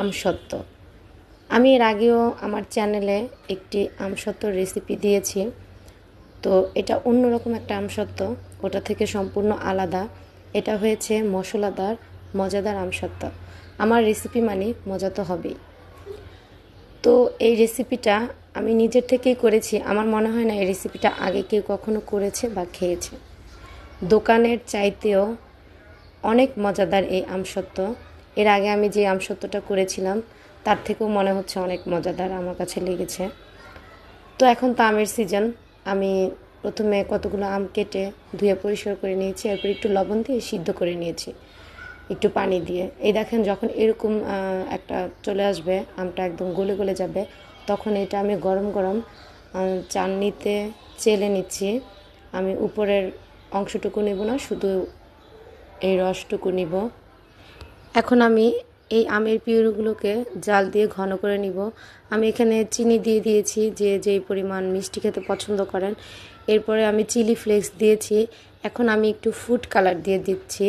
আমসত্ত্ব। আমি এর আগেও আমার চ্যানেলে একটি আমসত্ত্বর রেসিপি দিয়েছি। তো এটা অন্যরকম একটা আমসত্ত্ব, ওটা থেকে সম্পূর্ণ আলাদা। এটা হয়েছে মশলাদার, মজাদার আমসত্ত্ব। আমার রেসিপি মানে মজা তো হবেই। তো এই রেসিপিটা আমি নিজের থেকেই করেছি। আমার মনে হয় না এই রেসিপিটা আগে কেউ কখনো করেছে বা খেয়েছে। দোকানের চাইতেও অনেক মজাদার এই আমসত্ত্ব। এর আগে আমি যে আমসত্ত্বটা করেছিলাম, তার থেকেও মনে হচ্ছে অনেক মজাদার আমার কাছে লেগেছে। তো এখন তো আমের সিজন আমি প্রথমে কতগুলো আম কেটে ধুয়ে পরিষ্কার করে নিয়েছি, এরপর একটু লবণ দিয়ে সিদ্ধ করে নিয়েছি, একটু পানি দিয়ে। এই দেখেন যখন এরকম একটা চলে আসবে, আমটা একদম গলে গলে যাবে, তখন এটা আমি গরম গরম চাননিতে চেলে নিচ্ছি। আমি উপরের অংশটুকু নেব না, শুধু এই রসটুকু নিব। এখন আমি এই আমের পিউরিগুলোকে জাল দিয়ে ঘন করে নিব। আমি এখানে চিনি দিয়ে দিয়েছি যে যেই পরিমাণ মিষ্টি খেতে পছন্দ করেন। এরপরে আমি চিলি ফ্লেক্স দিয়েছি। এখন আমি একটু ফুড কালার দিয়ে দিচ্ছি।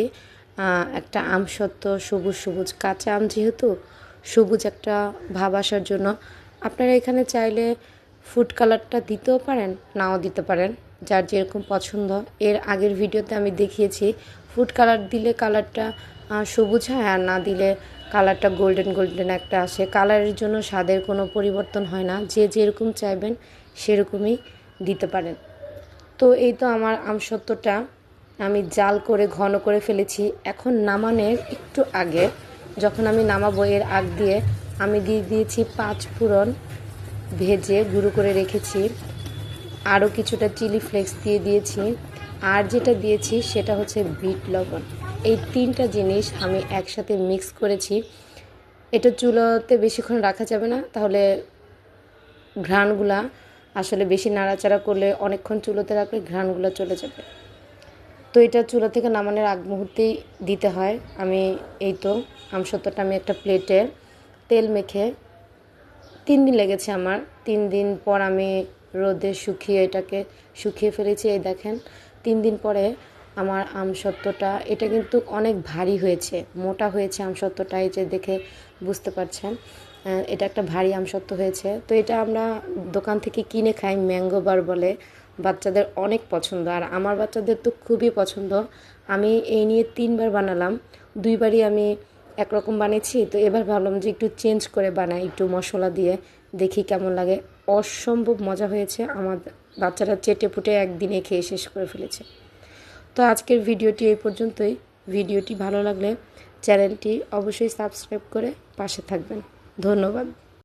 একটা আম সত্ত্ব সবুজ সবুজ, কাঁচা আম যেহেতু, সবুজ একটা ভাব আসার জন্য। আপনারা এখানে চাইলে ফুড কালারটা দিতেও পারেন, নাও দিতে পারেন, যার যেরকম পছন্দ। এর আগের ভিডিওতে আমি দেখিয়েছি, ফুড কালার দিলে কালারটা সবুজ হয় আর না দিলে কালারটা গোল্ডেন গোল্ডেন একটা আসে। কালারের জন্য স্বাদের কোনো পরিবর্তন হয় না। যে যেরকম চাইবেন সেরকমই দিতে পারেন। তো এই তো আমার আমসত্ত্বটা। আমি জাল করে, ঘন করে ফেলেছি। এখন নামানোর একটু আগে যখন আমি নামাবো, এর আগ দিয়ে আমি দিয়ে দিয়েছি পাঁচ ফোড়ন ভেজে গুঁড়ো করে রেখেছি। আরও কিছুটা চিলি ফ্লেক্স দিয়ে দিয়েছি। আর যেটা দিয়েছি সেটা হচ্ছে বিট লবণ। এই তিনটা জিনিস আমি একসাথে মিক্স করেছি। এটা চুলোতে বেশিক্ষণ রাখা যাবে না, তাহলে ঘ্রাণগুলা আসলে বেশি নাড়াচাড়া করলে অনেকক্ষণ চুলোতে রাখলে ঘ্রাণগুলো চলে যাবে। তো এটা চুলা থেকে নামানোর আগ মুহূর্তেই দিতে হয়। আমি এই তো আমসত্ত্বটা আমি একটা প্লেটে তেল মেখে তিন দিন লেগেছে আমার। তিন দিন পর আমি রোদে শুকিয়ে এটাকে শুকিয়ে ফেলেছি, এই দেখেন। তিন দিন পরে আমার আম আমসত্ত্বটা, এটা কিন্তু অনেক ভারী হয়েছে, মোটা হয়েছে আমসত্ত্বটা, এই যে দেখে বুঝতে পারছেন এটা একটা ভারী আমসত্ত্ব হয়েছে। তো এটা আমরা দোকান থেকে কিনে খাই, ম্যাঙ্গো বার বলে, বাচ্চাদের অনেক পছন্দ। আর আমার বাচ্চাদের তো খুবই পছন্দ। আমি এই নিয়ে তিনবার বানালাম, দুইবারই আমি একরকম বানিয়েছি। তো এবার ভাবলাম যে একটু চেঞ্জ করে বানাই, একটু মশলা দিয়ে, দেখি কেমন লাগে। অসম্ভব মজা হয়েছে। আমার বাচ্চারা চেটে ফুটে একদিনে খেয়ে শেষ করে ফেলেছে। তো আজকের ভিডিওটি এই পর্যন্তই। ভিডিওটি ভালো লাগলে চ্যানেলটি অবশ্যই সাবস্ক্রাইব করে পাশে থাকবেন। ধন্যবাদ।